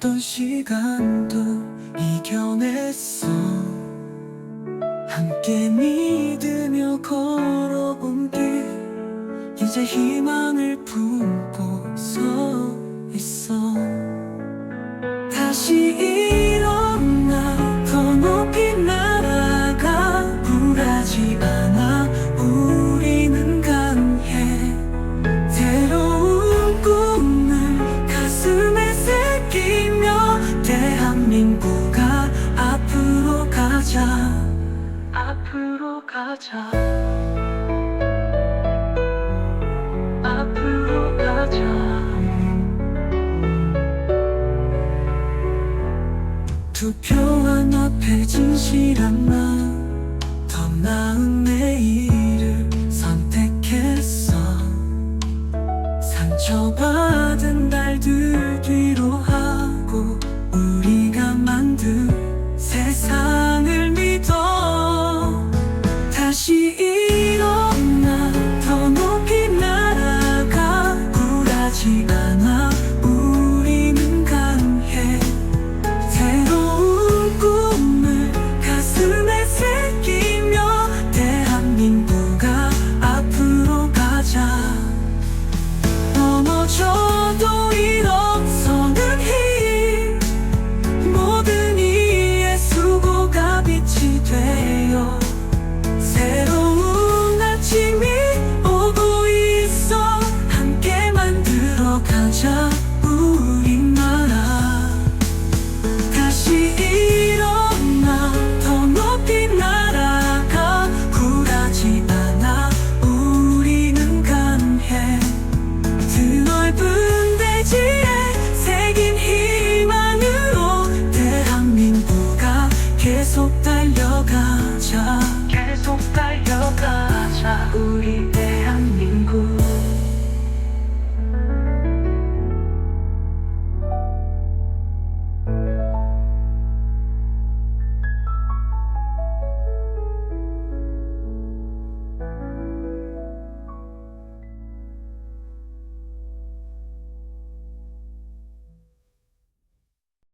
아팠던 시간도 이겨냈어. 함께 믿으며 걸어온 길 이제 희망을 품고 서 있어. 다시 대한민국아 앞으로 가자. 앞으로 가자. 앞으로 가자. 투표한 앞에 진실한 마더 나은 내일